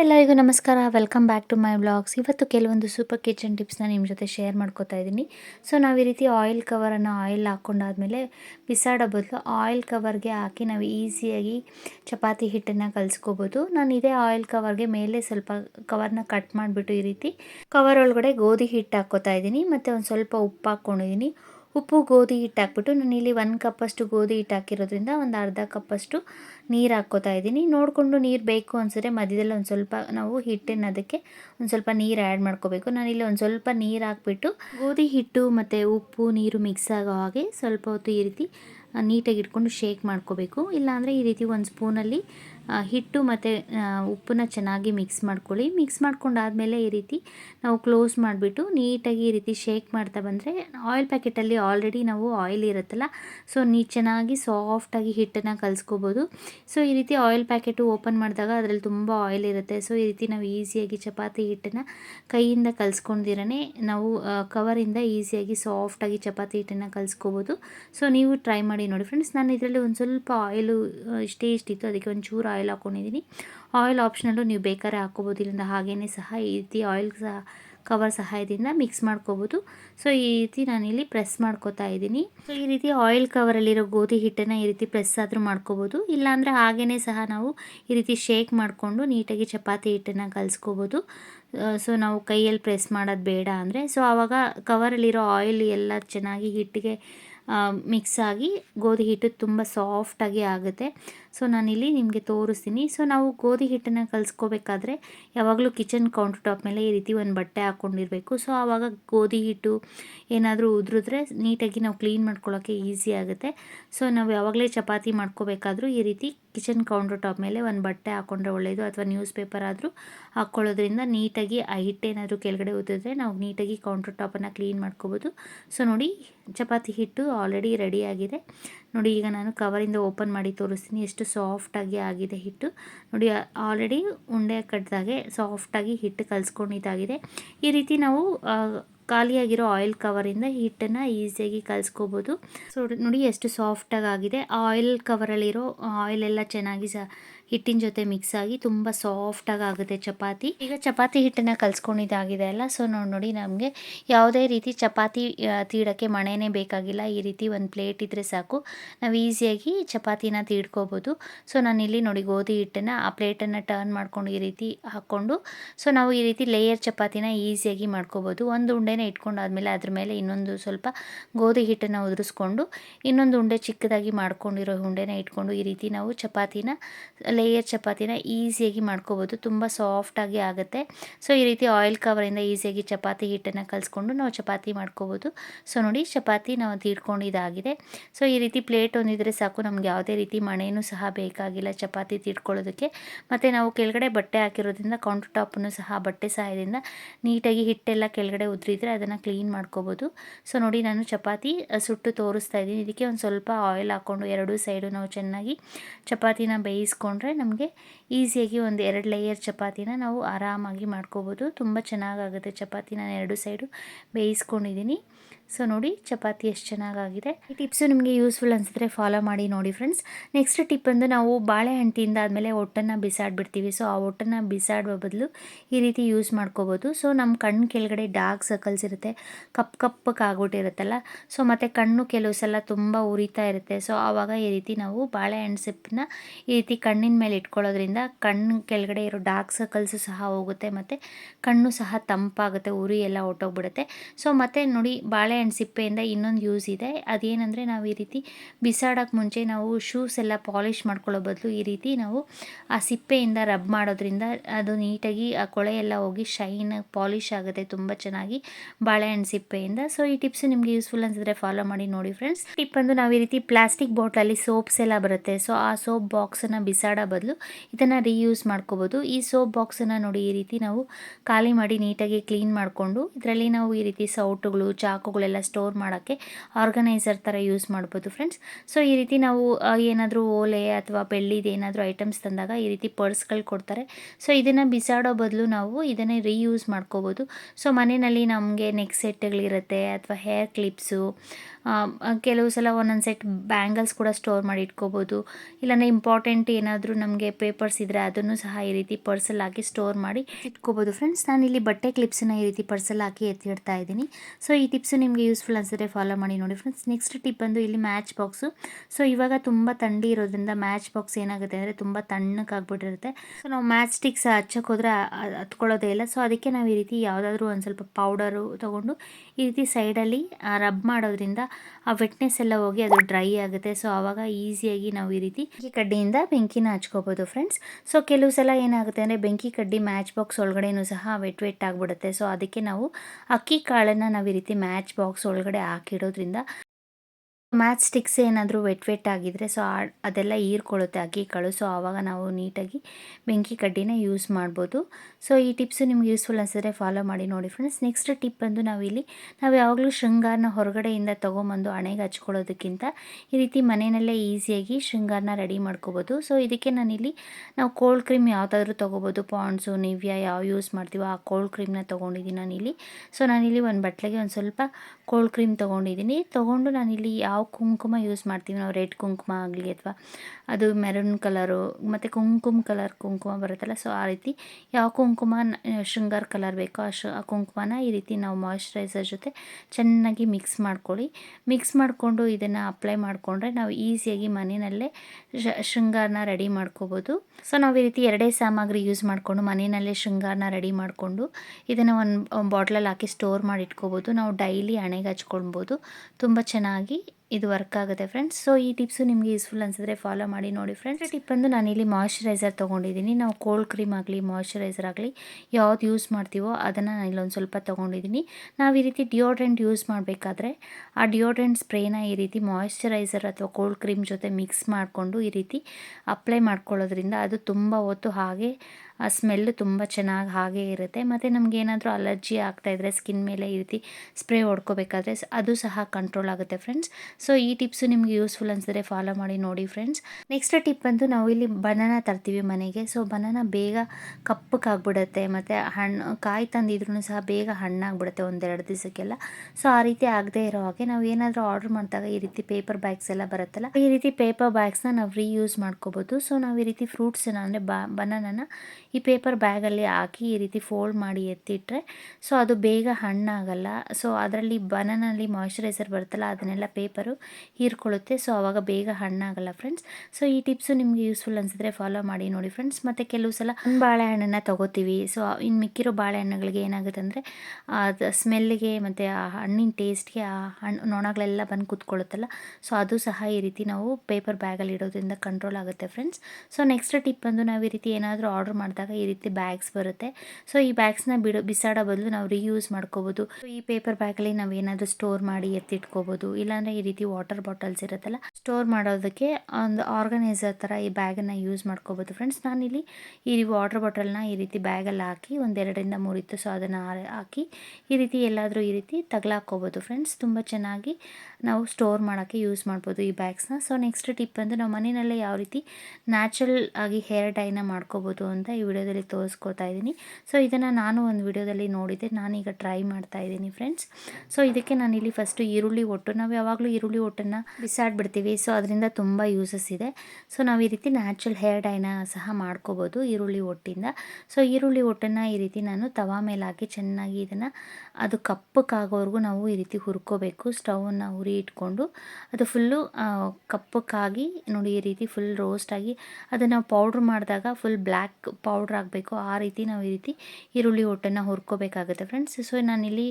ಎಲ್ಲರಿಗೂ ನಮಸ್ಕಾರ. Welcome back to my blogs ಇವತ್ತು ಕೆಲವೊಂದು ಸೂಪರ್ ಕಿಚನ್ ಟಿಪ್ಸ್ನ ನಿಮ್ಮ ಜೊತೆ ಶೇರ್ ಮಾಡ್ಕೋತಾ ಇದ್ದೀನಿ. ಸೊ ನಾವು ಈ ರೀತಿ ಆಯಿಲ್ ಕವರನ್ನು ಆಯಿಲ್ ಹಾಕ್ಕೊಂಡಾದ್ಮೇಲೆ ಬಿಸಾಡೋ ಬದಲು ಆಯಿಲ್ ಕವರ್ಗೆ ಹಾಕಿ ನಾವು ಈಸಿಯಾಗಿ ಚಪಾತಿ ಹಿಟ್ಟನ್ನು ಕಲಿಸ್ಕೋಬೋದು. ನಾನು ಇದೇ ಆಯಿಲ್ ಕವರ್ಗೆ ಮೇಲೆ ಸ್ವಲ್ಪ ಕವರ್ನ ಕಟ್ ಮಾಡಿಬಿಟ್ಟು ಈ ರೀತಿ ಕವರ್ ಒಳಗಡೆ ಗೋಧಿ ಹಿಟ್ಟು ಹಾಕ್ಕೋತಾ ಇದ್ದೀನಿ. ಮತ್ತು ಒಂದು ಸ್ವಲ್ಪ ಉಪ್ಪು ಹಾಕ್ಕೊಂಡಿದ್ದೀನಿ ಉಪ್ಪು, ಗೋಧಿ ಹಿಟ್ಟು ಹಾಕ್ಬಿಟ್ಟು ನಾನು ಇಲ್ಲಿ ಒಂದು ಕಪ್ಪಷ್ಟು ಗೋಧಿ ಹಿಟ್ಟು ಹಾಕಿರೋದ್ರಿಂದ ಒಂದು ಅರ್ಧ ಕಪ್ಪಷ್ಟು ನೀರು ಹಾಕ್ಕೋತಾ ಇದ್ದೀನಿ. ನೋಡಿಕೊಂಡು ನೀರು ಬೇಕು ಅನ್ಸಿದ್ರೆ ಮಧ್ಯದಲ್ಲಿ ಒಂದು ಸ್ವಲ್ಪ ನಾವು ಹಿಟ್ಟಿನ ಅದಕ್ಕೆ ಒಂದು ಸ್ವಲ್ಪ ನೀರು ಆ್ಯಡ್ ಮಾಡ್ಕೋಬೇಕು. ನಾನಿಲ್ಲಿ ಒಂದು ಸ್ವಲ್ಪ ನೀರು ಹಾಕ್ಬಿಟ್ಟು ಗೋಧಿ ಹಿಟ್ಟು ಮತ್ತು ಉಪ್ಪು, ನೀರು ಮಿಕ್ಸ್ ಆಗೋ ಹಾಗೆ ಸ್ವಲ್ಪ ಹೊತ್ತು ಈ ರೀತಿ ನೀಟಾಗಿ ಇಟ್ಕೊಂಡು ಶೇಕ್ ಮಾಡ್ಕೋಬೇಕು. ಇಲ್ಲಾಂದರೆ ಈ ರೀತಿ ಒಂದು ಸ್ಪೂನಲ್ಲಿ ಹಿಟ್ಟು ಮತ್ತು ಉಪ್ಪನ್ನ ಚೆನ್ನಾಗಿ ಮಿಕ್ಸ್ ಮಾಡ್ಕೊಳ್ಳಿ. ಮಿಕ್ಸ್ ಮಾಡ್ಕೊಂಡಾದಮೇಲೆ ಈ ರೀತಿ ನಾವು ಕ್ಲೋಸ್ ಮಾಡಿಬಿಟ್ಟು ನೀಟಾಗಿ ಈ ರೀತಿ ಶೇಕ್ ಮಾಡ್ತಾ ಬಂದರೆ ಆಯಿಲ್ ಪ್ಯಾಕೆಟಲ್ಲಿ ಆಲ್ರೆಡಿ ನಾವು ಆಯಿಲ್ ಇರುತ್ತಲ್ಲ ಸೊ ನೀ, ಚೆನ್ನಾಗಿ ಸಾಫ್ಟಾಗಿ ಹಿಟ್ಟನ್ನು ಕಲಿಸ್ಕೋಬೋದು. ಸೊ ಈ ರೀತಿ ಆಯಿಲ್ ಪ್ಯಾಕೆಟು ಓಪನ್ ಮಾಡಿದಾಗ ಅದರಲ್ಲಿ ತುಂಬ ಆಯಿಲ್ ಇರುತ್ತೆ. ಸೊ ಈ ರೀತಿ ನಾವು ಈಸಿಯಾಗಿ ಚಪಾತಿ ಹಿಟ್ಟನ್ನು ಕೈಯಿಂದ ಕಲಿಸ್ಕೊಂಡಿರೇ ನಾವು ಕವರಿಂದ ಈಸಿಯಾಗಿ ಸಾಫ್ಟಾಗಿ ಚಪಾತಿ ಹಿಟ್ಟನ್ನು ಕಲಿಸ್ಕೋಬೋದು. ಸೊ ನೀವು ಟ್ರೈ ಮಾಡಿ ನೋಡಿ ಫ್ರೆಂಡ್ಸ್ ನಾನು ಇದರಲ್ಲಿ ಒಂದು ಸ್ವಲ್ಪ ಆಯಿಲು ಇಷ್ಟೇ ಇಷ್ಟಿತ್ತು. ಅದಕ್ಕೆ ಒಂದು ಚೂರು ಆಯಿಲ್ ಹಾಕ್ಕೊಂಡಿದ್ದೀನಿ ಆಯಿಲ್ ಆಪ್ಷನಲ್ಲು ನೀವು ಬೇಕಾದ್ರೆ ಹಾಕ್ಕೋಬೋದು. ಇಲ್ಲಿಂದ ಹಾಗೇ ಸಹ ಈ ರೀತಿ ಆಯಿಲ್ ಸಹ ಕವರ್ ಸಹಾಯದಿಂದ ಮಿಕ್ಸ್ ಮಾಡ್ಕೋಬೋದು. ಸೊ ಈ ರೀತಿ ನಾನಿಲ್ಲಿ ಪ್ರೆಸ್ ಮಾಡ್ಕೋತಾ ಇದ್ದೀನಿ. ಸೊ ಈ ರೀತಿ ಆಯಿಲ್ ಕವರಲ್ಲಿರೋ ಗೋಧಿ ಹಿಟ್ಟನ್ನು ಈ ರೀತಿ ಪ್ರೆಸ್ ಆದರೂ ಮಾಡ್ಕೋಬೋದು. ಇಲ್ಲಾಂದರೆ ಹಾಗೇ ಸಹ ನಾವು ಈ ರೀತಿ ಶೇಕ್ ಮಾಡಿಕೊಂಡು ನೀಟಾಗಿ ಚಪಾತಿ ಹಿಟ್ಟನ್ನು ಕಲಿಸ್ಕೋಬೋದು. ಸೊ ನಾವು ಕೈಯಲ್ಲಿ ಪ್ರೆಸ್ ಮಾಡೋದು ಬೇಡ ಅಂದರೆ. ಸೊ ಆವಾಗ ಕವರಲ್ಲಿರೋ ಆಯಿಲ್ ಎಲ್ಲ ಚೆನ್ನಾಗಿ ಹಿಟ್ಟಿಗೆ ಮಿಕ್ಸ್ ಆಗಿ ಗೋಧಿ ಹಿಟ್ಟು ತುಂಬ ಸಾಫ್ಟಾಗಿ ಆಗುತ್ತೆ. ಸೊ ನಾನಿಲ್ಲಿ ನಿಮಗೆ ತೋರಿಸ್ತೀನಿ. ಸೊ ನಾವು ಗೋಧಿ ಹಿಟ್ಟನ್ನು ಕಲಿಸ್ಕೋಬೇಕಾದ್ರೆ ಯಾವಾಗಲೂ ಕಿಚನ್ ಕೌಂಟರ್ ಟಾಪ್ ಮೇಲೆ ಈ ರೀತಿ ಒಂದು ಬಟ್ಟೆ ಹಾಕ್ಕೊಂಡಿರಬೇಕು ಸೊ ಆವಾಗ ಗೋಧಿ ಹಿಟ್ಟು ಏನಾದರೂ ಉದುರಿದ್ರೆ ನೀಟಾಗಿ ನಾವು ಕ್ಲೀನ್ ಮಾಡ್ಕೊಳ್ಳೋಕ್ಕೆ ಈಸಿ ಆಗುತ್ತೆ. ಸೊ ನಾವು ಯಾವಾಗಲೇ ಚಪಾತಿ ಮಾಡ್ಕೋಬೇಕಾದ್ರೂ ಈ ರೀತಿ ಕಿಚನ್ ಕೌಂಟರ್ ಟಾಪ್ ಮೇಲೆ ಒಂದು ಬಟ್ಟೆ ಹಾಕ್ಕೊಂಡ್ರೆ ಒಳ್ಳೆಯದು ಅಥವಾ ನ್ಯೂಸ್ ಪೇಪರ್ ಆದರೂ ಹಾಕ್ಕೊಳ್ಳೋದ್ರಿಂದ ನೀಟಾಗಿ ಆ ಹಿಟ್ಟೇನಾದರೂ ಕೆಳಗಡೆ ಉದ್ದಿದ್ರೆ ನಾವು ನೀಟಾಗಿ ಕೌಂಟರ್ ಟಾಪನ್ನು ಕ್ಲೀನ್ ಮಾಡ್ಕೋಬೋದು. ಸೊ ನೋಡಿ, ಚಪಾತಿ ಹಿಟ್ಟು ಆಲ್ರೆಡಿ ರೆಡಿಯಾಗಿದೆ ನೋಡಿ, ಈಗ ನಾನು ಕವರಿಂದ ಓಪನ್ ಮಾಡಿ ತೋರಿಸ್ತೀನಿ. ಎಷ್ಟು ಸಾಫ್ಟಾಗಿ ಆಗಿದೆ ಹಿಟ್ಟು. ನೋಡಿ ಆಲ್ರೆಡಿ ಉಂಡೆ ಕಟ್ಟಿದಾಗೆ ಸಾಫ್ಟಾಗಿ ಹಿಟ್ಟು ಕಲಿಸ್ಕೊಂಡಿದ್ದಾಗಿದೆ ಈ ರೀತಿ ನಾವು ಖಾಲಿಯಾಗಿರೋ ಆಯಿಲ್ ಕವರಿಂದ ಹಿಟ್ಟನ್ನು ಈಸಿಯಾಗಿ ಕಲಿಸ್ಕೋಬೋದು. ಸೊ ನೋಡಿ, ಎಷ್ಟು ಸಾಫ್ಟಾಗಿ ಆಗಿದೆ. ಆಯಿಲ್ ಕವರಲ್ಲಿರೋ ಆಯಿಲ್ ಎಲ್ಲ ಚೆನ್ನಾಗಿ ಸ ಹಿಟ್ಟಿನ ಜೊತೆ ಮಿಕ್ಸ್ ಆಗಿ ತುಂಬ ಸಾಫ್ಟಾಗಿ ಆಗುತ್ತೆ ಚಪಾತಿ. ಈಗ ಚಪಾತಿ ಹಿಟ್ಟನ್ನು ಕಲಿಸ್ಕೊಂಡಿದ್ದಾಗಿದೆ ಅಲ್ಲ ಸೊ ನೋಡಿ ನೋಡಿ ನಮಗೆ ಯಾವುದೇ ರೀತಿ ಚಪಾತಿ ತೀಡೋಕ್ಕೆ ಮಣೆನೇ ಬೇಕಾಗಿಲ್ಲ. ಈ ರೀತಿ ಒಂದು ಪ್ಲೇಟ್ ಇದ್ದರೆ ಸಾಕು. ನಾವು ಈಸಿಯಾಗಿ ಚಪಾತಿನ ತೀಡ್ಕೋಬೋದು. ಸೊ ನಾನಿಲ್ಲಿ ನೋಡಿ ಗೋಧಿ ಹಿಟ್ಟನ್ನು ಆ ಪ್ಲೇಟನ್ನು ಟರ್ನ್ ಮಾಡ್ಕೊಂಡು ಈ ರೀತಿ ಹಾಕ್ಕೊಂಡು ಸೊ ನಾವು ಈ ರೀತಿ ಲೇಯರ್ ಚಪಾತಿನ ಈಸಿಯಾಗಿ ಮಾಡ್ಕೋಬೋದು. ಒಂದು ಉಂಡೆನ ಇಟ್ಕೊಂಡಾದ್ಮೇಲೆ ಅದ್ರ ಮೇಲೆ ಇನ್ನೊಂದು ಸ್ವಲ್ಪ ಗೋಧಿ ಹಿಟ್ಟನ್ನು ಉದುರಿಸ್ಕೊಂಡು, ಇನ್ನೊಂದು ಉಂಡೆ ಚಿಕ್ಕದಾಗಿ ಮಾಡ್ಕೊಂಡಿರೋ ಉಂಡೆನ ಇಟ್ಕೊಂಡು ಈ ರೀತಿ ನಾವು ಚಪಾತಿನ ಲೇಯರ್ ಚಪಾತಿನ ಈಸಿಯಾಗಿ ಮಾಡ್ಕೋಬೋದು. ತುಂಬ ಸಾಫ್ಟಾಗಿ ಆಗುತ್ತೆ. ಸೊ ಈ ರೀತಿ ಆಯಿಲ್ ಕವರಿಂದ ಈಸಿಯಾಗಿ ಚಪಾತಿ ಹಿಟ್ಟನ್ನು ಕಲಿಸ್ಕೊಂಡು ನಾವು ಚಪಾತಿ ಮಾಡ್ಕೋಬೋದು. ಸೊ ನೋಡಿ ಚಪಾತಿ ನಾವು ತೀಡ್ಕೊಂಡಿದ್ದಾಗಿದೆ ಸೊ ಈ ರೀತಿ ಪ್ಲೇಟ್ ಒಂದಿದ್ರೆ ಸಾಕು. ನಮ್ಗೆ ಯಾವುದೇ ರೀತಿ ಮಣೆಯೂ ಸಹ ಬೇಕಾಗಿಲ್ಲ ಚಪಾತಿ ತೀಡ್ಕೊಳ್ಳೋದಕ್ಕೆ. ಮತ್ತು ನಾವು ಕೆಳಗಡೆ ಬಟ್ಟೆ ಹಾಕಿರೋದ್ರಿಂದ ಕೌಂಟರ್ ಟಾಪನ್ನು ಸಹ ಬಟ್ಟೆ ಸಹಾಯದಿಂದ ನೀಟಾಗಿ ಹಿಟ್ಟೆಲ್ಲ ಕೆಳಗಡೆ ಉದ್ರಿದ್ರೆ ಅದನ್ನು ಕ್ಲೀನ್ ಮಾಡ್ಕೋಬೋದು. ಸೊ ನೋಡಿ ನಾನು ಚಪಾತಿ ಸುಟ್ಟು ತೋರಿಸ್ತಾ ಇದ್ದೀನಿ. ಇದಕ್ಕೆ ಒಂದು ಸ್ವಲ್ಪ ಆಯಿಲ್ ಹಾಕ್ಕೊಂಡು ಎರಡೂ ಸೈಡು ನಾವು ಚೆನ್ನಾಗಿ ಚಪಾತಿನ ಬೇಯಿಸ್ಕೊಂಡ್ರೆ ನಮಗೆ ಈಸಿಯಾಗಿ ಒಂದು ಎರಡು ಲೇಯರ್ ಚಪಾತಿನ ನಾವು ಆರಾಮಾಗಿ ಮಾಡ್ಕೋಬೋದು. ತುಂಬ ಚೆನ್ನಾಗಾಗುತ್ತೆ ಚಪಾತಿ ನಾನು ಎರಡು ಸೈಡು ಬೇಯಿಸ್ಕೊಂಡಿದ್ದೀನಿ. ಸೊ ನೋಡಿ, ಚಪಾತಿ ಎಷ್ಟು ಚೆನ್ನಾಗಾಗಿದೆ. ಈ ಟಿಪ್ಸು ನಿಮಗೆ ಯೂಸ್ಫುಲ್ ಅನಿಸಿದ್ರೆ ಫಾಲೋ ಮಾಡಿ ನೋಡಿ ಫ್ರೆಂಡ್ಸ್. ನೆಕ್ಸ್ಟ್ ಟಿಪ್ ಬಂದು ನಾವು ಬಾಳೆಹಣ್ಣು ತಿಂದಾದಮೇಲೆ ಒಟ್ಟನ್ನು ಬಿಸಾಡ್ಬಿಡ್ತೀವಿ. ಸೊ ಆ ಒಟ್ಟನ್ನು ಬಿಸಾಡುವ ಬದಲು ಈ ರೀತಿ ಯೂಸ್ ಮಾಡ್ಕೋಬೋದು. ಸೊ ನಮ್ಮ ಕಣ್ಣು ಕೆಳಗಡೆ ಡಾರ್ಕ್ ಸರ್ಕಲ್ಸ್ ಇರುತ್ತೆ. ಕಪ್ ಕಪ್ಪಕ್ಕೆ ಆಗ್ಬಿಟ್ಟಿರುತ್ತಲ್ಲ. ಸೊ ಮತ್ತು ಕಣ್ಣು ಕೆಲವು ಸಲ ತುಂಬ ಉರಿತಾ ಇರುತ್ತೆ. ಸೊ ಆವಾಗ ಈ ರೀತಿ ನಾವು ಬಾಳೆಹಣ್ಣು ಸಿಪ್ಪನ್ನ ಈ ರೀತಿ ಕಣ್ಣಿನ ಮೇಲೆ ಇಟ್ಕೊಳ್ಳೋದ್ರಿಂದ ಕಣ್ಣು ಕೆಳಗಡೆ ಇರೋ ಡಾರ್ಕ್ ಸರ್ಕಲ್ಸು ಸಹ ಹೋಗುತ್ತೆ. ಮತ್ತು ಕಣ್ಣು ಸಹ ತಂಪಾಗುತ್ತೆ. ಉರಿ ಎಲ್ಲ ಹೊಟ್ಟೋಗ್ಬಿಡುತ್ತೆ ಸೊ ಮತ್ತು ನೋಡಿ, ಬಾಳೆ ಆ್ಯಂಡ್ ಸಿಪ್ಪೆಯಿಂದ ಇನ್ನೊಂದು ಯೂಸ್ ಇದೆ. ಅದೇನೆಂದರೆ ನಾವು ಈ ರೀತಿ ಬಿಸಾಡೋಕ್ಕೆ ಮುಂಚೆ ನಾವು ಶೂಸ್ ಎಲ್ಲ ಪಾಲಿಷ್ ಮಾಡ್ಕೊಳ್ಳೋ ಬದಲು ಈ ರೀತಿ ನಾವು ಆ ಸಿಪ್ಪೆಯಿಂದ ರಬ್ ಮಾಡೋದ್ರಿಂದ ಅದು ನೀಟಾಗಿ ಆ ಕೊಳೆ ಎಲ್ಲ ಹೋಗಿ ಶೈನ್ ಪಾಲಿಷ್ ಆಗುತ್ತೆ ತುಂಬ ಚೆನ್ನಾಗಿ ಬಾಳೆಹಣ್ಣು ಸಿಪ್ಪೆಯಿಂದ ಸೊ ಈ ಟಿಪ್ಸ್ ನಿಮಗೆ ಯೂಸ್ಫುಲ್ ಅನಿಸಿದ್ರೆ ಫಾಲೋ ಮಾಡಿ, ನೋಡಿ ಫ್ರೆಂಡ್ಸ್ ಟಿಪ್ ಬಂದು ನಾವು ಈ ರೀತಿ ಪ್ಲಾಸ್ಟಿಕ್ ಬಾಟ್ಲಲ್ಲಿ ಸೋಪ್ಸ್ ಎಲ್ಲ ಬರುತ್ತೆ. ಸೊ ಆ ಸೋಪ್ ಬಾಕ್ಸನ್ನು ಬಿಸಾಡೋ ಬದಲು ಇದನ್ನು ರೀಯೂಸ್ ಮಾಡ್ಕೋಬೋದು. ಈ ಸೋಪ್ ಬಾಕ್ಸನ್ನು ನೋಡಿ ಈ ರೀತಿ ನಾವು ಖಾಲಿ ಮಾಡಿ ನೀಟಾಗಿ ಕ್ಲೀನ್ ಮಾಡಿಕೊಂಡು, ಇದರಲ್ಲಿ ನಾವು ಈ ರೀತಿ ಸೌಟುಗಳು, ಚಾಕುಗಳು ಎಲ್ಲ ಸ್ಟೋರ್ ಮಾಡೋಕ್ಕೆ ಆರ್ಗನೈಸರ್ ಥರ ಯೂಸ್ ಮಾಡ್ಬೋದು ಫ್ರೆಂಡ್ಸ್ ಸೊ ಈ ರೀತಿ ನಾವು ಏನಾದರೂ ಓಲೆ ಅಥವಾ ಬೆಳ್ಳಿದು ಏನಾದರೂ ಐಟಮ್ಸ್ ತಂದಾಗ ಈ ರೀತಿ ಪರ್ಸ್ಗಳು ಕೊಡ್ತಾರೆ. ಸೊ ಇದನ್ನು ಬಿಸಾಡೋ ಬದಲು ನಾವು ಇದನ್ನೇ ರೀಯೂಸ್ ಮಾಡ್ಕೋಬೋದು. ಸೊ ಮನೆಯಲ್ಲಿ ನಮಗೆ ನೆಕ್ ಸೆಟ್ಗಳಿರುತ್ತೆ ಅಥವಾ ಹೇರ್ ಕ್ಲಿಪ್ಸು ಕೆಲವು ಸಲ ಒಂದೊಂದು ಸೆಟ್ ಬ್ಯಾಂಗಲ್ಸ್ ಕೂಡ ಸ್ಟೋರ್ ಮಾಡಿ ಇಟ್ಕೋಬೋದು. ಇಲ್ಲಾಂದರೆ ಇಂಪಾರ್ಟೆಂಟ್ ಏನಾದರೂ ನಮಗೆ ಪೇಪರ್ಸ್ ಇದ್ದರೆ ಅದನ್ನು ಸಹ ಈ ರೀತಿ ಪರ್ಸಲ್ ಹಾಕಿ ಸ್ಟೋರ್ ಮಾಡಿ ಇಟ್ಕೋಬೋದು. ಫ್ರೆಂಡ್ಸ್ ನಾನು ಇಲ್ಲಿ ಬಟ್ಟೆ ಕ್ಲಿಪ್ಸನ್ನು ಈ ರೀತಿ ಪರ್ಸಲ್ ಹಾಕಿ ಎತ್ತಿಡ್ತಾ ಇದ್ದೀನಿ. ಸೊ ಈ ಟಿಪ್ಸು ನಿಮಗೆ ಯೂಸ್ಫುಲ್ ಅನಿಸಿದ್ರೆ ಫಾಲೋ ಮಾಡಿ ನೋಡಿ ಫ್ರೆಂಡ್ಸ್ ನೆಕ್ಸ್ಟ್ ಟಿಪ್ ಬಂದು ಇಲ್ಲಿ ಮ್ಯಾಚ್ ಬಾಕ್ಸು ಸೊ ಇವಾಗ ತುಂಬ ಥಂಡಿ ಇರೋದ್ರಿಂದ ಮ್ಯಾಚ್ ಬಾಕ್ಸ್ ಏನಾಗುತ್ತೆ ಅಂದರೆ ತುಂಬ ತಣ್ಣಕ್ಕಾಗ್ಬಿಟ್ಟಿರುತ್ತೆ ಸೊ ನಾವು ಮ್ಯಾಚ್ ಸ್ಟಿಕ್ಸ್ ಹಚ್ಚಕ್ಕೆ ಹೋದ್ರೆ ಹತ್ಕೊಳ್ಳೋದೇ ಇಲ್ಲ. ಸೊ ಅದಕ್ಕೆ ನಾವು ಈ ರೀತಿ ಯಾವುದಾದ್ರೂ ಒಂದು ಸ್ವಲ್ಪ ಪೌಡರು ತೊಗೊಂಡು ಈ ರೀತಿ ಸೈಡಲ್ಲಿ ರಬ್ ಮಾಡೋದ್ರಿಂದ ಆ ವೆಟ್ನೆಸ್ ಎಲ್ಲ ಹೋಗಿ ಅದು ಡ್ರೈ ಆಗುತ್ತೆ. ಸೊ ಆವಾಗ ಈಸಿಯಾಗಿ ನಾವು ಈ ರೀತಿ ಬೆಂಕಿ ಕಡ್ಡಿಯಿಂದ ಬೆಂಕಿನ ಹಚ್ಕೋಬೋದು ಫ್ರೆಂಡ್ಸ್ ಸೊ ಕೆಲವು ಸಲ ಏನಾಗುತ್ತೆ ಅಂದರೆ ಬೆಂಕಿ ಕಡ್ಡಿ ಮ್ಯಾಚ್ ಬಾಕ್ಸ್ ಒಳಗಡೆನೂ ಸಹ ವೆಟ್ ವೆಟ್ ಆಗಿಬಿಡುತ್ತೆ. ಸೊ ಅದಕ್ಕೆ ನಾವು ಅಕ್ಕಿ ಕಾಳನ್ನು ನಾವು ಈ ರೀತಿ ಮ್ಯಾಚ್ ಬಾಕ್ಸ್ ಒಳಗಡೆ ಹಾಕಿಡೋದ್ರಿಂದ ಮ್ಯಾಚ್ ಸ್ಟಿಕ್ಸ್ ಏನಾದರೂ ವೆಟ್ ವೆಟ್ ಆಗಿದ್ದರೆ ಸೊ ಅದೆಲ್ಲ ಹೀರ್ಕೊಳ್ಳುತ್ತೆ ಅಕ್ಕಿ, ಕಾಳು. ಸೊ ಆವಾಗ ನಾವು ನೀಟಾಗಿ ಬೆಂಕಿ ಕಡ್ಡಿನ ಯೂಸ್ ಮಾಡ್ಬೋದು. ಸೊ ಈ ಟಿಪ್ಸು ನಿಮ್ಗೆ ಯೂಸ್ಫುಲ್ ಅನಿಸಿದ್ರೆ ಫಾಲೋ ಮಾಡಿ ನೋಡಿ ಫ್ರೆಂಡ್ಸ್ ನೆಕ್ಸ್ಟ್ ಟಿಪ್ ಬಂದು ನಾವಿಲ್ಲಿ, ನಾವು ಯಾವಾಗಲೂ ಶೃಂಗಾರನ ಹೊರಗಡೆಯಿಂದ ತೊಗೊಂಬಂದು ಹಣೆಗೆ ಹಚ್ಕೊಳ್ಳೋದಕ್ಕಿಂತ ಈ ರೀತಿ ಮನೆಯಲ್ಲೇ ಈಸಿಯಾಗಿ ಶೃಂಗಾರನ ರೆಡಿ ಮಾಡ್ಕೋಬೋದು. ಸೊ ಇದಕ್ಕೆ ನಾನಿಲ್ಲಿ, ನಾವು ಕೋಲ್ಡ್ ಕ್ರೀಮ್ ಯಾವುದಾದ್ರೂ ತೊಗೋಬೋದು. ಪಾಂಡ್ಸು ನಿವ್ಯಾ ಯಾವ ಯೂಸ್ ಮಾಡ್ತೀವೋ ಆ ಕೋಲ್ಡ್ ಕ್ರೀಮ್ನ ತೊಗೊಂಡಿದ್ದೀನಿ ನಾನಿಲ್ಲಿ. ಸೊ ನಾನಿಲ್ಲಿ ಒಂದು ಬಟ್ಲಿಗೆ ಒಂದು ಸ್ವಲ್ಪ ಕೋಲ್ಡ್ ಕ್ರೀಮ್ ತೊಗೊಂಡಿದ್ದೀನಿ. ತೊಗೊಂಡು ನಾನಿಲ್ಲಿ ಯಾವ ಕುಂಕುಮ ಯೂಸ್ ಮಾಡ್ತೀವಿ. ನಾವು ರೆಡ್ ಕುಂಕುಮ ಆಗಲಿ ಅಥವಾ ಅದು ಮೆರೂನ್ ಕಲರು ಮತ್ತು ಕುಂಕುಮ ಕಲರ್ ಕುಂಕುಮ ಬರುತ್ತಲ್ಲ ಸೊ ಆ ರೀತಿ ಯಾವ ಕುಂಕುಮ, ಶೃಂಗಾರ ಕಲರ್ ಬೇಕೋ ಆ ಶ, ಆ ಕುಂಕುಮನ ಈ ರೀತಿ ನಾವು ಮಾಯಶ್ಚರೈಸರ್ ಜೊತೆ ಚೆನ್ನಾಗಿ ಮಿಕ್ಸ್ ಮಾಡ್ಕೊಳ್ಳಿ. ಮಿಕ್ಸ್ ಮಾಡಿಕೊಂಡು ಇದನ್ನು ಅಪ್ಲೈ ಮಾಡಿಕೊಂಡ್ರೆ ನಾವು ಈಸಿಯಾಗಿ ಮನೆಯಲ್ಲೇ ಶೃಂಗಾರನ ರೆಡಿ ಮಾಡ್ಕೋಬೋದು. ಸೊ ನಾವು ಈ ರೀತಿ ಎರಡೇ ಸಾಮಗ್ರಿ ಯೂಸ್ ಮಾಡಿಕೊಂಡು ಮನೆಯಲ್ಲೇ ಶೃಂಗಾರನ ರೆಡಿ ಮಾಡಿಕೊಂಡು ಇದನ್ನು ಒಂದು ಬಾಟ್ಲಲ್ಲಿ ಹಾಕಿ ಸ್ಟೋರ್ ಮಾಡಿ ಇಟ್ಕೋಬೋದು. ನಾವು ಡೈಲಿ ಹಣೆಗೆ ಹಚ್ಕೊಳ್ಬೋದು. ತುಂಬ ಚೆನ್ನಾಗಿ ಇದು ವರ್ಕ್ ಆಗುತ್ತೆ ಫ್ರೆಂಡ್ಸ್ ಸೊ ಈ ಟಿಪ್ಸು ನಿಮಗೆ ಯೂಸ್ಫುಲ್ ಅನಿಸಿದ್ರೆ ಫಾಲೋ ಮಾಡಿ ನೋಡಿ ಫ್ರೆಂಡ್ಸ್ ಟಿಪ್ ಬಂದು ನಾನಿಲ್ಲಿ ಮಾಯಶ್ಚರೈಸರ್ ತೊಗೊಂಡಿದ್ದೀನಿ. ನಾವು ಕೋಲ್ಡ್ ಕ್ರೀಮ್ ಆಗಲಿ ಮಾಯಿಶ್ಚರೈಸರ್ ಆಗಲಿ ಯಾವ್ದು ಯೂಸ್ ಮಾಡ್ತೀವೋ ಅದನ್ನು ನಾನು ಇಲ್ಲೊಂದು ಸ್ವಲ್ಪ ತೊಗೊಂಡಿದ್ದೀನಿ. ನಾವು ಈ ರೀತಿ ಡಿಯೋಡ್ರೆಂಟ್ ಯೂಸ್ ಮಾಡಬೇಕಾದ್ರೆ ಆ ಡಿಯೋಡ್ರೆಂಟ್ ಸ್ಪ್ರೇನ ಈ ರೀತಿ ಮಾಯಿಶ್ಚರೈಸರ್ ಅಥವಾ ಕೋಲ್ಡ್ ಕ್ರೀಮ್ ಜೊತೆ ಮಿಕ್ಸ್ ಮಾಡಿಕೊಂಡು ಈ ರೀತಿ ಅಪ್ಲೈ ಮಾಡ್ಕೊಳ್ಳೋದ್ರಿಂದ ಅದು ತುಂಬ ಹೊತ್ತು ಹಾಗೆ ಆ ಸ್ಮೆಲ್ಲು ತುಂಬ ಚೆನ್ನಾಗಿ ಹಾಗೆ ಇರುತ್ತೆ. ಮತ್ತು ನಮಗೇನಾದರೂ ಅಲರ್ಜಿ ಆಗ್ತಾಯಿದ್ರೆ ಸ್ಕಿನ್ ಮೇಲೆ ಈ ರೀತಿ ಸ್ಪ್ರೇ ಹೊಡ್ಕೋಬೇಕಾದ್ರೆ ಅದು ಸಹ ಕಂಟ್ರೋಲ್ ಆಗುತ್ತೆ ಫ್ರೆಂಡ್ಸ್ ಸೊ ಈ ಟಿಪ್ಸು ನಿಮಗೆ ಯೂಸ್ಫುಲ್ ಅನಿಸಿದ್ರೆ ಫಾಲೋ ಮಾಡಿ ನೋಡಿ ಫ್ರೆಂಡ್ಸ್ ನೆಕ್ಸ್ಟ್ ಟಿಪ್ ಬಂದು ನಾವು ಇಲ್ಲಿ ಬನಾನ ತರ್ತೀವಿ ಮನೆಗೆ. ಸೊ ಬನಾನ ಬೇಗ ಕಪ್ಪಕ್ಕಾಗ್ಬಿಡುತ್ತೆ ಮತ್ತು ಹಣ್ಣು ಕಾಯಿ ತಂದಿದ್ರೂ ಸಹ ಬೇಗ ಹಣ್ಣಾಗ್ಬಿಡುತ್ತೆ ಒಂದೆರಡು ದಿವಸಕ್ಕೆಲ್ಲ. ಸೊ ಆ ರೀತಿ ಆಗದೆ ಇರೋ ಹಾಗೆ ನಾವು ಏನಾದರೂ ಆರ್ಡರ್ ಮಾಡಿದಾಗ ಈ ರೀತಿ ಪೇಪರ್ ಬ್ಯಾಗ್ಸ್ ಎಲ್ಲ ಬರುತ್ತಲ್ಲ, ಈ ರೀತಿ ಪೇಪರ್ ಬ್ಯಾಗ್ಸ್ನ ನಾವು ರೀಯೂಸ್ ಮಾಡ್ಕೋಬೋದು. ಸೊ ನಾವು ಈ ರೀತಿ ಫ್ರೂಟ್ಸನ್ನ ಅಂದರೆ ಬನಾನನ ಈ ಪೇಪರ್ ಬ್ಯಾಗಲ್ಲಿ ಹಾಕಿ ಈ ರೀತಿ ಫೋಲ್ಡ್ ಮಾಡಿ ಎತ್ತಿಟ್ರೆ ಸೊ ಅದು ಬೇಗ ಹಣ್ಣಾಗಲ್ಲ. ಸೊ ಅದರಲ್ಲಿ ಬನನಲ್ಲಿ ಮಾಯ್ಶ್ಚರೈಸರ್ ಬರುತ್ತಲ್ಲ ಅದನ್ನೆಲ್ಲ ಪೇಪರು ಹೀರ್ಕೊಳ್ಳುತ್ತೆ. ಸೊ ಆವಾಗ ಬೇಗ ಹಣ್ಣಾಗಲ್ಲ ಫ್ರೆಂಡ್ಸ್ ಸೊ ಈ ಟಿಪ್ಸು ನಿಮಗೆ ಯೂಸ್ಫುಲ್ ಅನಿಸಿದ್ರೆ ಫಾಲೋ ಮಾಡಿ ನೋಡಿ ಫ್ರೆಂಡ್ಸ್ ಮತ್ತು ಕೆಲವು ಸಲ ಬಾಳೆಹಣ್ಣನ್ನು ತೊಗೋತೀವಿ. ಸೊ ಇನ್ನು ಮಿಕ್ಕಿರೋ ಬಾಳೆಹಣ್ಣುಗಳಿಗೆ ಏನಾಗುತ್ತೆ ಅಂದರೆ ಅದು ಸ್ಮೆಲ್ಗೆ ಮತ್ತು ಆ ಹಣ್ಣಿನ ಟೇಸ್ಟ್ಗೆ ಆ ಹಣ್ಣು ನೊಣಗಳೆಲ್ಲ ಬಂದು ಕೂತ್ಕೊಳ್ಳುತ್ತಲ್ಲ ಸೊ ಅದು ಸಹ ಈ ರೀತಿ ನಾವು ಪೇಪರ್ ಬ್ಯಾಗಲ್ಲಿ ಇಡೋದ್ರಿಂದ ಕಂಟ್ರೋಲ್ ಆಗುತ್ತೆ ಫ್ರೆಂಡ್ಸ್ ಸೊ ನೆಕ್ಸ್ಟ್ ಟಿಪ್ ಬಂದು ನಾವು ಈ ರೀತಿ ಏನಾದರೂ ಆರ್ಡರ್ ಮಾಡಿದಾಗ ಈ ರೀತಿ ಬ್ಯಾಗ್ಸ್ ಬರುತ್ತೆ. ಸೊ ಈ ಬ್ಯಾಗ್ಸ್ನ ಬಿಡೋ, ಬಿಸಾಡೋ ಬದಲು ನಾವು ರೀಯೂಸ್ ಮಾಡ್ಕೋಬೋದು. ಈ ಪೇಪರ್ ಬ್ಯಾಗಲ್ಲಿ ನಾವು ಏನಾದರೂ ಸ್ಟೋರ್ ಮಾಡಿ ಎತ್ತಿಟ್ಕೋಬೋದು. ಇಲ್ಲಾಂದರೆ ಈ ರೀತಿ ವಾಟರ್ ಬಾಟಲ್ಸ್ ಇರುತ್ತಲ್ಲ ಸ್ಟೋರ್ ಮಾಡೋದಕ್ಕೆ ಒಂದು ಆರ್ಗನೈಸರ್ ಥರ ಈ ಬ್ಯಾಗನ್ನು ಯೂಸ್ ಮಾಡ್ಕೋಬೋದು ಫ್ರೆಂಡ್ಸ್ ನಾನಿಲ್ಲಿ ಈ ವಾಟರ್ ಬಾಟಲ್ನ ಈ ರೀತಿ ಬ್ಯಾಗಲ್ಲಿ ಹಾಕಿ ಒಂದೆರಡರಿಂದ ಮೂರಿತ್ತು ಸೊ ಅದನ್ನು ಹಾಕಿ ಈ ರೀತಿ ಎಲ್ಲಾದರೂ ಈ ರೀತಿ ತಗಲಾಕೋಬೋದು ಫ್ರೆಂಡ್ಸ್ ತುಂಬ ಚೆನ್ನಾಗಿ ನಾವು ಸ್ಟೋರ್ ಮಾಡೋಕ್ಕೆ ಯೂಸ್ ಮಾಡ್ಬೋದು ಈ ಬ್ಯಾಗ್ಸ್ನ ಸೊ ನೆಕ್ಸ್ಟ್ ಟಿಪ್ ಅಂದರೆ ನಾವು ಮನೆಯಲ್ಲೇ ಯಾವ ರೀತಿ ನ್ಯಾಚುರಲ್ ಆಗಿ ಹೇರ್ ಡೈನ ಮಾಡ್ಕೋಬೋದು ಅಂತ ಈ ವಿಡಿಯೋದಲ್ಲಿ ತೋರಿಸ್ಕೊತಾ ಇದ್ದೀನಿ. ಸೊ ಇದನ್ನು ನಾನು ಒಂದು ವಿಡಿಯೋದಲ್ಲಿ ನೋಡಿದ್ದೆ. ನಾನೀಗ ಟ್ರೈ ಮಾಡ್ತಾ ಇದ್ದೀನಿ ಫ್ರೆಂಡ್ಸ್ ಸೊ ಇದಕ್ಕೆ ನಾನಿಲ್ಲಿ ಫಸ್ಟು ಈರುಳ್ಳಿ ಒಟ್ಟು. ನಾವು ಯಾವಾಗಲೂ ಈರುಳ್ಳಿ ಒಟ್ಟನ್ನು ಬಿಸಾಡ್ಬಿಡ್ತೀವಿ. ಸೊ ಅದರಿಂದ ತುಂಬ ಯೂಸಸ್ ಇದೆ. ಸೊ ನಾವು ಈ ರೀತಿ ನ್ಯಾಚುರಲ್ ಹೇರ್ ಡೈನ ಸಹ ಮಾಡ್ಕೋಬೋದು ಈರುಳ್ಳಿ ಒಟ್ಟಿಂದ. ಸೊ ಈರುಳ್ಳಿ ಒಟ್ಟನ್ನು ಈ ರೀತಿ ನಾನು ತವಾ ಮೇಲೆ ಹಾಕಿ ಚೆನ್ನಾಗಿ ಇದನ್ನು ಅದು ಕಪ್ಪಕ್ಕಾಗೋವರೆಗೂ ನಾವು ಈ ರೀತಿ ಹುರ್ಕೋಬೇಕು. ಸ್ಟವನ್ನು ಉರಿ ಇಟ್ಕೊಂಡು ಅದು ಫುಲ್ಲು ಕಪ್ಪಕ್ಕಾಗಿ ನೋಡಿ ಈ ರೀತಿ ಫುಲ್ ರೋಸ್ಟ್ ಆಗಿ ಅದನ್ನು ಪೌಡ್ರ್ ಮಾಡಿದಾಗ ಫುಲ್ ಬ್ಲ್ಯಾಕ್ ಪೌಡ್ರ್ ಆಗಬೇಕು ಆ ರೀತಿ ನಾವು ಈ ರೀತಿ ಈರುಳ್ಳಿ ಒಟ್ಟನ್ನು ಹುರ್ಕೋಬೇಕಾಗುತ್ತೆ ಫ್ರೆಂಡ್ಸ್. ಸೊ ನಾನಿಲ್ಲಿ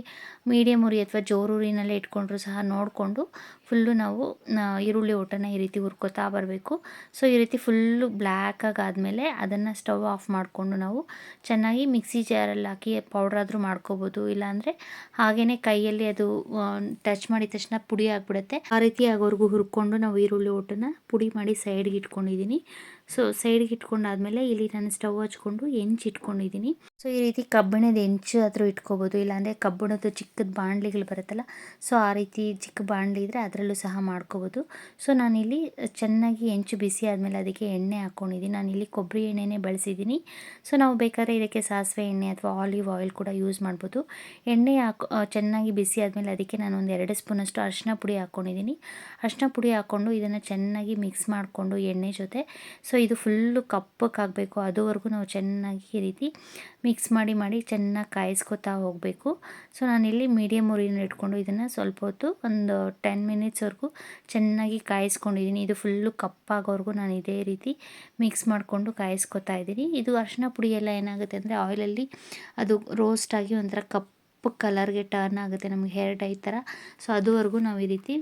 ಮೀಡಿಯಮ್ ಉರಿ ಅಥವಾ ಜೋರು ಉರಿನಲ್ಲೇ ಇಟ್ಕೊಂಡ್ರು ಸಹ ನೋಡಿಕೊಂಡು ಫುಲ್ಲು ನಾವು ಈರುಳ್ಳಿ ಒಟ್ಟನ್ನು ಈ ರೀತಿ ಹುರ್ಕೋತಾ ಬರಬೇಕು. ಸೊ ಈ ರೀತಿ ಫುಲ್ಲು ಬ್ಲ್ಯಾಕಾಗಿ ಆದಮೇಲೆ ಅದನ್ನು ಸ್ಟವ್ ಆಫ್ ಮಾಡಿಕೊಂಡು ನಾವು ಚೆನ್ನಾಗಿ ಮಿಕ್ಸಿ ಜಾರಲ್ಲಿ ಹಾಕಿ ಪೌಡ್ರಾದರೂ ಮಾಡ್ಕೋಬೋದು. ಇಲ್ಲಾಂದರೆ ಹಾಗೆಯೇ ಕೈಯಲ್ಲಿ ಅದು ಟಚ್ ಮಾಡಿದ ತಕ್ಷಣ ಪುಡಿ ಆಗಿಬಿಡುತ್ತೆ. ಆ ರೀತಿ ಆಗೋವರೆಗೂ ಹುರ್ಕೊಂಡು ನಾವು ಈರುಳ್ಳಿ ಒಟ್ಟನ್ನು ಪುಡಿ ಮಾಡಿ ಸೈಡ್ಗೆ ಇಟ್ಕೊಂಡಿದ್ದೀನಿ ಸೊ ಸೈಡ್ಗೆ ಇಟ್ಕೊಂಡಾದಮೇಲೆ ಇಲ್ಲಿ ನಾನು ಸ್ಟವ್ ಹಚ್ಕೊಂಡು ಹೆಂಚು ಇಟ್ಕೊಂಡಿದ್ದೀನಿ. ಸೊ, ಈ ರೀತಿ ಕಬ್ಬಿಣದ ಹೆಂಚು ಆದರೂ ಇಟ್ಕೋಬೋದು. ಇಲ್ಲಾಂದರೆ ಕಬ್ಬಿಣದ ಚಿಕ್ಕದ ಬಾಣಲಿಗಳು ಬರುತ್ತಲ್ಲ, ಸೊ, ಆ ರೀತಿ ಚಿಕ್ಕ ಬಾಣಲಿ ಇದ್ದರೆ ಅದರಲ್ಲೂ ಸಹ ಮಾಡ್ಕೋಬೋದು. ಸೊ, ನಾನಿಲ್ಲಿ ಚೆನ್ನಾಗಿ ಹೆಂಚು ಬಿಸಿ ಆದಮೇಲೆ ಅದಕ್ಕೆ ಎಣ್ಣೆ ಹಾಕ್ಕೊಂಡಿದ್ದೀನಿ ನಾನಿಲ್ಲಿ ಕೊಬ್ಬರಿ ಎಣ್ಣೆನೇ ಬಳಸಿದ್ದೀನಿ. ಸೊ, ನಾವು ಬೇಕಾದ್ರೆ ಇದಕ್ಕೆ ಸಾಸಿವೆ ಎಣ್ಣೆ ಅಥವಾ ಆಲಿವ್ ಆಯಿಲ್ ಕೂಡ ಯೂಸ್ ಮಾಡ್ಬೋದು. ಎಣ್ಣೆ ಹಾಕೊ ಚೆನ್ನಾಗಿ ಬಿಸಿ ಆದಮೇಲೆ ಅದಕ್ಕೆ ನಾನು ಒಂದು ಎರಡು ಸ್ಪೂನಷ್ಟು ಅರಿಶಿನ ಪುಡಿ ಹಾಕ್ಕೊಂಡಿದ್ದೀನಿ ಅರಿಶಿನ ಪುಡಿ ಹಾಕ್ಕೊಂಡು ಇದನ್ನು ಚೆನ್ನಾಗಿ ಮಿಕ್ಸ್ ಮಾಡಿಕೊಂಡು ಎಣ್ಣೆ ಜೊತೆ. ಸೊ, ಇದು ಫುಲ್ಲು ಕಪ್ಪಕ್ಕಾಗಬೇಕು. ಅದುವರೆಗೂ ನಾವು ಚೆನ್ನಾಗಿ ಈ ರೀತಿ ಮಿಕ್ಸ್ ಮಾಡಿ ಮಾಡಿ ಚೆನ್ನಾಗಿ ಕಾಯಿಸ್ಕೊತಾ ಹೋಗಬೇಕು. ಸೊ ನಾನಿಲ್ಲಿ ಮೀಡಿಯಮ್ ಉರಿನ ಇಟ್ಕೊಂಡು ಇದನ್ನು ಸ್ವಲ್ಪ ಹೊತ್ತು ಒಂದು ಟೆನ್ ಮಿನಿಟ್ಸ್ವರೆಗೂ ಚೆನ್ನಾಗಿ ಕಾಯಿಸ್ಕೊಂಡಿದ್ದೀನಿ. ಇದು ಫುಲ್ಲು ಕಪ್ಪಾಗೋವರೆಗೂ ನಾನು ಇದೇ ರೀತಿ ಮಿಕ್ಸ್ ಮಾಡಿಕೊಂಡು ಕಾಯಿಸ್ಕೊತಾ ಇದ್ದೀನಿ. ಇದು ಅರಿಶಿನ ಪುಡಿ ಎಲ್ಲ ಏನಾಗುತ್ತೆ ಅಂದರೆ ಆಯಿಲಲ್ಲಿ ಅದು ರೋಸ್ಟ್ ಆಗಿ ಒಂಥರ ಕಪ್ ಕಪ್ಪು ಕಲರ್ಗೆ ಟರ್ನ್ ಆಗುತ್ತೆ ನಮಗೆ ಹೇರ್ ಡೈ ಥರ ಸೊ ಅದುವರೆಗೂ ನಾವು ಈ ರೀತಿ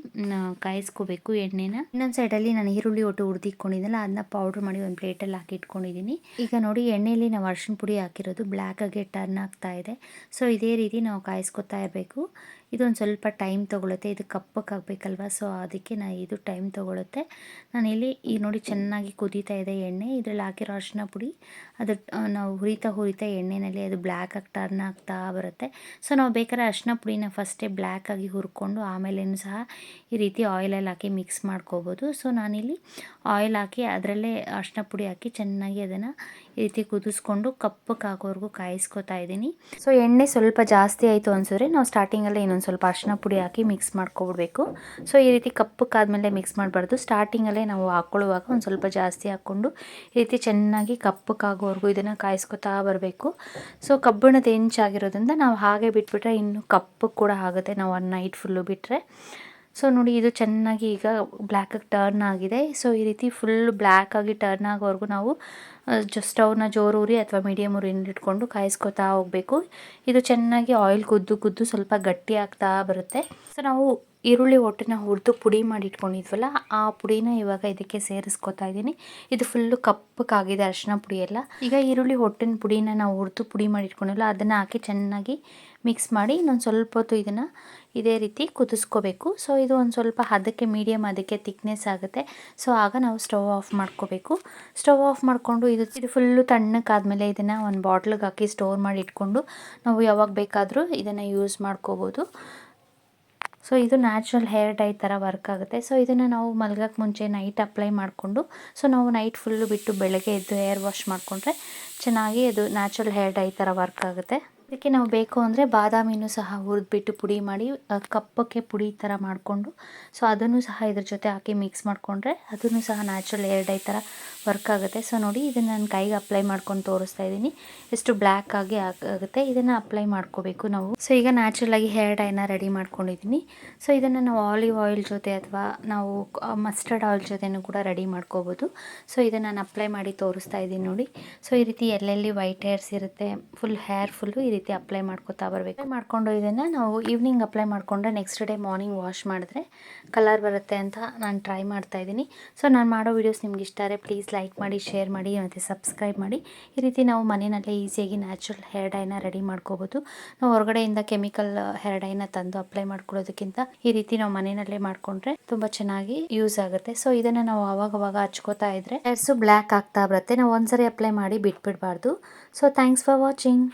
ಕಾಯಿಸ್ಕೋಬೇಕು ಎಣ್ಣೆನ. ಇನ್ನೊಂದು ಸೈಡಲ್ಲಿ ನಾನು ಈರುಳ್ಳಿ ಒಟ್ಟು ಹುರಿದಿಟ್ಕೊಂಡಿದ್ದೆನಲ್ಲ ಅದನ್ನ ಪೌಡ್ರ್ ಮಾಡಿ ಒಂದು ಪ್ಲೇಟಲ್ಲಿ ಹಾಕಿ ಇಟ್ಕೊಂಡಿದ್ದೀನಿ. ಈಗ ನೋಡಿ, ಎಣ್ಣೆಯಲ್ಲಿ ನಾವು ಅರ್ಶಿನ ಪುಡಿ ಹಾಕಿರೋದು ಬ್ಲ್ಯಾಕಾಗೆ ಟರ್ನ್ ಆಗ್ತಾ ಇದೆ. ಸೊ ಇದೇ ರೀತಿ ನಾವು ಕಾಯಿಸ್ಕೊತಾ ಇರಬೇಕು. ಇದೊಂದು ಸ್ವಲ್ಪ ಟೈಮ್ ತೊಗೊಳುತ್ತೆ. ಇದು ಕಪ್ಪಕ್ಕಾಗಬೇಕಲ್ವ ಸೊ ಅದಕ್ಕೆ ನಾ ಇದು ಟೈಮ್ ತೊಗೊಳುತ್ತೆ. ನಾನಿಲ್ಲಿ ಈಗ ನೋಡಿ ಚೆನ್ನಾಗಿ ಕುದೀತಾ ಇದೆ ಎಣ್ಣೆ. ಇದರಲ್ಲಿ ಹಾಕಿರೋ ಅರಿಶಿನ ಪುಡಿ, ಅದು ನಾವು ಹುರಿತಾ ಹುರಿತಾ ಎಣ್ಣೆಯಲ್ಲಿ ಅದು ಬ್ಲ್ಯಾಕ್ ಆಗಿ ಟರ್ನ್ ಆಗ್ತಾ ಬರುತ್ತೆ. ಸೊ ನಾವು ಬೇಕಾದ್ರೆ ಅರಿಶಿನ ಪುಡಿನ ಫಸ್ಟೇ ಬ್ಲ್ಯಾಕ್ ಆಗಿ ಹುರ್ಕೊಂಡು ಆಮೇಲೇನು ಸಹ ಈ ರೀತಿ ಆಯಿಲಲ್ಲಿ ಹಾಕಿ ಮಿಕ್ಸ್ ಮಾಡ್ಕೋಬೋದು. ಸೊ ನಾನಿಲ್ಲಿ ಆಯಿಲ್ ಹಾಕಿ ಅದರಲ್ಲೇ ಅರಿಶಿನ ಪುಡಿ ಹಾಕಿ ಚೆನ್ನಾಗಿ ಅದನ್ನು ಈ ರೀತಿ ಕುದಿಸ್ಕೊಂಡು ಕಪ್ಪಕ್ಕಾಗೋವರೆಗೂ ಕಾಯಿಸ್ಕೊತಾ ಇದ್ದೀನಿ. ಸೊ ಎಣ್ಣೆ ಸ್ವಲ್ಪ ಜಾಸ್ತಿ ಆಯಿತು ಅನ್ಸಿದ್ರೆ ನಾವು ಸ್ಟಾರ್ಟಿಂಗಲ್ಲೇ ಇನ್ನೊಂದು ಸ್ವಲ್ಪ ಅರಿಶಿನ ಪುಡಿ ಹಾಕಿ ಮಿಕ್ಸ್ ಮಾಡ್ಕೊಬಿಡ್ಬೇಕು. ಸೊ ಈ ರೀತಿ ಕಪ್ಪಕ್ಕಾದಮೇಲೆ ಮಿಕ್ಸ್ ಮಾಡಬಾರ್ದು. ಸ್ಟಾರ್ಟಿಂಗಲ್ಲೇ ನಾವು ಹಾಕ್ಕೊಳ್ಳುವಾಗ ಒಂದು ಸ್ವಲ್ಪ ಜಾಸ್ತಿ ಹಾಕ್ಕೊಂಡು ಈ ರೀತಿ ಚೆನ್ನಾಗಿ ಕಪ್ಪಕ್ಕಾಗೋವರೆಗೂ ಇದನ್ನು ಕಾಯಿಸ್ಕೊತಾ ಬರಬೇಕು. ಸೊ ಕಬ್ಬಿಣದ ಹೆಂಚಾಗಿರೋದ್ರಿಂದ ನಾವು ಹಾಗೆ ಬಿಟ್ಬಿಟ್ರೆ ಇನ್ನು ಕಪ್ಪು ಕೂಡ ಆಗುತ್ತೆ. ನಾವು ಒನ್ ನೈಟ್ ಫುಲ್ಲು ಬಿಟ್ಟರೆ ಸೊ ನೋಡಿ, ಇದು ಚೆನ್ನಾಗಿ ಈಗ ಬ್ಲ್ಯಾಕಾಗಿ ಟರ್ನ್ ಆಗಿದೆ. ಸೊ ಈ ರೀತಿ ಫುಲ್ ಬ್ಲ್ಯಾಕಾಗಿ ಟರ್ನ್ ಆಗೋವರೆಗೂ ನಾವು ಸ್ಟವ್ನ ಜೋರು ಉರಿ ಅಥವಾ ಮೀಡಿಯಮ್ ಉರಿನ ಇಟ್ಕೊಂಡು ಕಾಯಿಸ್ಕೊತಾ ಹೋಗಬೇಕು. ಇದು ಚೆನ್ನಾಗಿ ಆಯಿಲ್ ಕುದ್ದು ಕುದ್ದು ಸ್ವಲ್ಪ ಗಟ್ಟಿ ಆಗ್ತಾ ಬರುತ್ತೆ. ಸೊ ನಾವು ಈರುಳ್ಳಿ ಹೊಟ್ಟೆನ ಹುರಿದು ಪುಡಿ ಮಾಡಿ ಇಟ್ಕೊಂಡಿದ್ವಲ್ಲ, ಆ ಪುಡಿನ ಇವಾಗ ಇದಕ್ಕೆ ಸೇರಿಸ್ಕೊತಾ ಇದ್ದೀನಿ. ಇದು ಫುಲ್ಲು ಕಪ್ಪಕ್ಕಾಗಿದೆ ಅರಿಶಿನ ಪುಡಿ ಎಲ್ಲ ಈಗ ಈರುಳ್ಳಿ ಹೊಟ್ಟಿನ ಪುಡಿನ ನಾವು ಹುರಿದು ಪುಡಿ ಮಾಡಿ ಇಟ್ಕೊಂಡಿಲ್ಲ ಅದನ್ನು ಹಾಕಿ ಚೆನ್ನಾಗಿ ಮಿಕ್ಸ್ ಮಾಡಿ ಇನ್ನೊಂದು ಸ್ವಲ್ಪ ಹೊತ್ತು ಇದನ್ನು ಇದೇ ರೀತಿ ಕುದಿಸ್ಕೋಬೇಕು. ಸೊ ಇದು ಒಂದು ಸ್ವಲ್ಪ ಹದಕ್ಕೆ ಮೀಡಿಯಮ್ ಅದಕ್ಕೆ ತಿಕ್ನೆಸ್ ಆಗುತ್ತೆ. ಸೊ ಆಗ ನಾವು ಸ್ಟವ್ ಆಫ್ ಮಾಡ್ಕೋಬೇಕು. ಸ್ಟವ್ ಆಫ್ ಮಾಡಿಕೊಂಡು ಇದು ಇದು ಫುಲ್ಲು ತಣ್ಣಕ್ಕಾದಮೇಲೆ ಇದನ್ನು ಒಂದು ಬಾಟ್ಲಿಗೆ ಹಾಕಿ ಸ್ಟೋರ್ ಮಾಡಿ ಇಟ್ಕೊಂಡು ನಾವು ಯಾವಾಗ ಬೇಕಾದರೂ ಇದನ್ನು ಯೂಸ್ ಮಾಡ್ಕೋಬೋದು. ಸೊ ಇದು ನ್ಯಾಚುರಲ್ ಹೇರ್ ಡೈ ಥರ ವರ್ಕ್ ಆಗುತ್ತೆ. ಸೊ ಇದನ್ನು ನಾವು ಮಲ್ಗಕ್ಕೆ ಮುಂಚೆ ನೈಟ್ ಅಪ್ಲೈ ಮಾಡಿಕೊಂಡು ಸೊ ನಾವು ನೈಟ್ ಫುಲ್ಲು ಬಿಟ್ಟು ಬೆಳಗ್ಗೆ ಎದ್ದು ಹೇರ್ ವಾಶ್ ಮಾಡಿಕೊಂಡ್ರೆ ಚೆನ್ನಾಗಿ ಅದು ನ್ಯಾಚುರಲ್ ಹೇರ್ ಡೈ ಥರ ವರ್ಕ್ ಆಗುತ್ತೆ. ಇದಕ್ಕೆ ನಾವು ಬೇಕು ಅಂದರೆ ಬಾದಾಮಿನೂ ಸಹ ಹುರಿದ್ಬಿಟ್ಟು ಪುಡಿ ಮಾಡಿ ಕಪ್ಪಕ್ಕೆ ಪುಡಿ ಥರ ಮಾಡಿಕೊಂಡು ಸೊ ಅದನ್ನು ಸಹ ಇದ್ರ ಜೊತೆ ಹಾಕಿ ಮಿಕ್ಸ್ ಮಾಡಿಕೊಂಡ್ರೆ ಅದನ್ನು ಸಹ ನ್ಯಾಚುರಲ್ ಏರ್ ಡೈ ಥರ ವರ್ಕ್ ಆಗುತ್ತೆ. ಸೊ ನೋಡಿ, ಇದನ್ನು ನಾನು ಕೈಗೆ ಅಪ್ಲೈ ಮಾಡ್ಕೊಂಡು ತೋರಿಸ್ತಾ ಇದ್ದೀನಿ. ಎಷ್ಟು ಬ್ಲ್ಯಾಕ್ ಆಗಿ ಆಗುತ್ತೆ. ಇದನ್ನು ಅಪ್ಲೈ ಮಾಡ್ಕೋಬೇಕು ನಾವು. ಸೊ ಈಗ ನ್ಯಾಚುರಲ್ ಆಗಿ ಹೇರ್ ಡೈನ ರೆಡಿ ಮಾಡ್ಕೊಂಡಿದ್ದೀನಿ. ಸೊ ಇದನ್ನು ನಾವು ಆಲಿವ್ ಆಯಿಲ್ ಜೊತೆ ಅಥವಾ ನಾವು ಮಸ್ಟರ್ಡ್ ಆಯಿಲ್ ಜೊತೆನೂ ಕೂಡ ರೆಡಿ ಮಾಡ್ಕೋಬೋದು. ಸೊ ಇದನ್ನು ನಾನು ಅಪ್ಲೈ ಮಾಡಿ ತೋರಿಸ್ತಾ ಇದ್ದೀನಿ ನೋಡಿ. ಸೊ ಈ ರೀತಿ ಎಲ್ಲೆಲ್ಲಿ ವೈಟ್ ಹೇರ್ಸ್ ಇರುತ್ತೆ ಫುಲ್ ಹೇರ್ ಫುಲ್ಲು ಈ ರೀತಿ ಅಪ್ಲೈ ಮಾಡ್ಕೋತಾ ಬರಬೇಕು. ಮಾಡಿಕೊಂಡು ಇದನ್ನು ನಾವು ಈವ್ನಿಂಗ್ ಅಪ್ಲೈ ಮಾಡಿಕೊಂಡ್ರೆ ನೆಕ್ಸ್ಟ್ ಡೇ ಮಾರ್ನಿಂಗ್ ವಾಶ್ ಮಾಡಿದ್ರೆ ಕಲರ್ ಬರುತ್ತೆ ಅಂತ ನಾನು ಟ್ರೈ ಮಾಡ್ತಾ ಇದ್ದೀನಿ. ಸೊ ನಾನು ಮಾಡೋ ವೀಡಿಯೋಸ್ ನಿಮ್ಗೆ ಇಷ್ಟ ಆದರೆ ಪ್ಲೀಸ್ ಲೈಕ್ ಮಾಡಿ ಶೇರ್ ಮಾಡಿ, ಮತ್ತು ಸಬ್ಸ್ಕ್ರೈಬ್ ಮಾಡಿ. ಈ ರೀತಿ ನಾವು ಮನೆಯಲ್ಲೇ ಈಸಿಯಾಗಿ ನ್ಯಾಚುರಲ್ ಹೇರ್ ಡೈನ ರೆಡಿ ಮಾಡ್ಕೋಬೋದು. ನಾವು ಹೊರಗಡೆಯಿಂದ ಕೆಮಿಕಲ್ ಹೇರ್ ಡೈನ ತಂದು ಅಪ್ಲೈ ಮಾಡ್ಕೊಳ್ಳೋದಕ್ಕಿಂತ ಈ ರೀತಿ ನಾವು ಮನೆಯಲ್ಲೇ ಮಾಡಿಕೊಂಡ್ರೆ ತುಂಬ ಚೆನ್ನಾಗಿ ಯೂಸ್ ಆಗುತ್ತೆ. ಸೊ ಇದನ್ನು ನಾವು ಅವಾಗವಾಗ ಅವಾಗ ಹಚ್ಕೋತಾ ಇದ್ರೆ ಹೇರ್ಸು ಬ್ಲ್ಯಾಕ್ ಆಗ್ತಾ ಬರುತ್ತೆ. ನಾವು ಒಂದ್ಸರಿ ಅಪ್ಲೈ ಮಾಡಿ ಬಿಟ್ಬಿಡಬಾರ್ದು. So thanks for watching